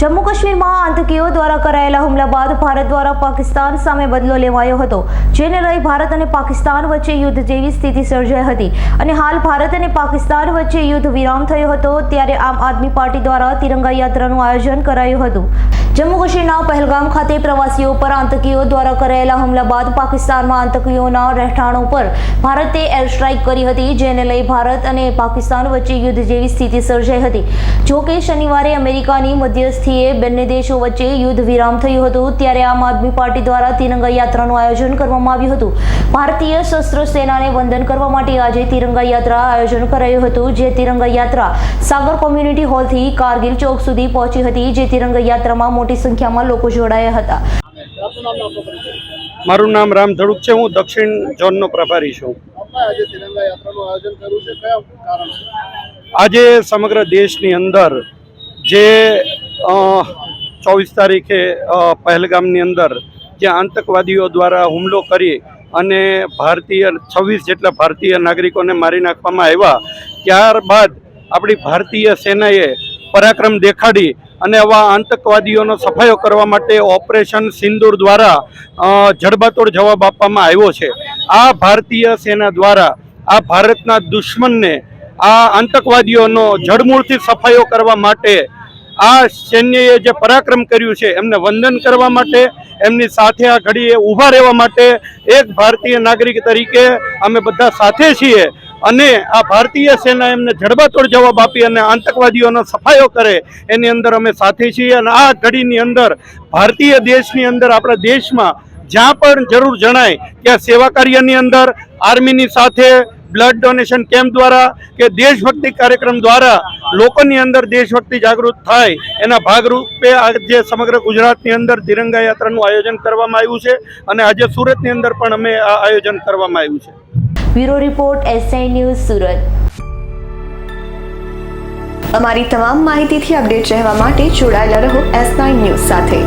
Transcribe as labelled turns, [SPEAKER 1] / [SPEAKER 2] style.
[SPEAKER 1] જમ્મુ કાશ્મીરમાં આતંકીઓ દ્વારા કરાયેલા હુમલા બાદ ભારત દ્વારા પાકિસ્તાન સામે બદલો લેવાયો હતો, જેને લઈ ભારત અને પાકિસ્તાન વચ્ચે યુદ્ધ જેવી સ્થિતિ સર્જાઈ હતી. અને હાલ ભારત અને પાકિસ્તાન વચ્ચે યુદ્ધ વિરામ થયો હતો, ત્યારે આમ આદમી પાર્ટી દ્વારા તિરંગા યાત્રાનું આયોજન કરાયું હતું. જમ્મુ કાશ્મીરના પહેલગામ ખાતે પ્રવાસીઓ પર આતંકીઓ દ્વારા કરાયેલા હુમલા બાદ પાકિસ્તાનમાં આતંકીઓના રહેઠાણો પર ભારતે એર સ્ટ્રાઇક કરી હતી, જેને લઈ ભારત અને પાકિસ્તાન વચ્ચે યુદ્ધ જેવી સ્થિતિ સર્જાઈ હતી. જો કે શનિવારે અમેરિકાની મધ્યસ્થીએ બંને દેશો વચ્ચે યુદ્ધ વિરામ થયું હતું. ત્યારે આમ આદમી પાર્ટી દ્વારા તિરંગા યાત્રાનું આયોજન કરવામાં આવ્યું હતું. ભારતીય શસ્ત્ર સેનાને વંદન કરવા માટે આજે તિરંગા યાત્રા આયોજન કરાયું હતું જે તિરંગા યાત્રા સાગર કોમ્યુનિટી હોલથી કારગિલ ચોક સુધી પહોંચી હતી જે તિરંગા યાત્રામાં મોટી સંખ્યામાં લોકો જોડાયા હતા.
[SPEAKER 2] મારું નામ રામ ધડુક છે. હું દક્ષિણ ઝોનનો પ્રભારી છું.
[SPEAKER 3] આપણે આજે તિરંગા યાત્રાનું આયોજન કર્યું છે. કયા કારણ છે?
[SPEAKER 2] આજે સમગ્ર દેશની અંદર જે ચોવીસ તારીખે પહેલગામની અંદર જ્યાં આતંકવાદીઓ દ્વારા હુમલો કરી અને ભારતીય, છવ્વીસ જેટલા ભારતીય નાગરિકોને મારી નાખવામાં આવ્યા, ત્યારબાદ આપણી ભારતીય સેનાએ પરાક્રમ દેખાડી અને આવા આતંકવાદીઓનો સફાયો કરવા માટે ઓપરેશન સિંદૂર દ્વારા જડબાતોડ જવાબ આપવામાં આવ્યો છે. આ ભારતીય સેના દ્વારા, આ ભારતના દુશ્મનને આ આતંકવાદીઓનો જડમૂળથી સફાયો કરવા માટે આ સૈન્યએ જે પરાક્રમ કર્યું છે, એમને વંદન કરવા માટે, એમની સાથે આ ઘડીએ ઊભા રહેવા માટે એક ભારતીય નાગરિક તરીકે અમે બધા સાથે છીએ અને આ ભારતીય સેના એમને જડબાતોડ જવાબ આપી અને આતંકવાદીઓનો સફાયો કરે, એની અંદર અમે સાથે છીએ અને આ ઘડીની અંદર ભારતીય દેશની અંદર, આપણા દેશમાં જ્યાં પણ જરૂર જણાય, ત્યાં સેવા કાર્યની અંદર, આર્મીની સાથે બ્લડ ડોનેશન કેમ્પ દ્વારા કે દેશભક્તિ કાર્યક્રમ દ્વારા લોકોની અંદર દેશભક્તિ જાગૃત થાય એના ભાગરૂપે આજે સમગ્ર ગુજરાતની અંદર તિરંગા યાત્રાનું આયોજન કરવામાં આવ્યું છે અને આજે સુરતની અંદર પણ અમે આ આયોજન કરવામાં આવ્યું છે.
[SPEAKER 1] Bureau report SI news Surat.
[SPEAKER 4] અમારી તમામ માહિતીથી અપડેટ રહેવા માટે જોડાયેલા રહો એસ નાઇન ન્યૂઝ સાથે.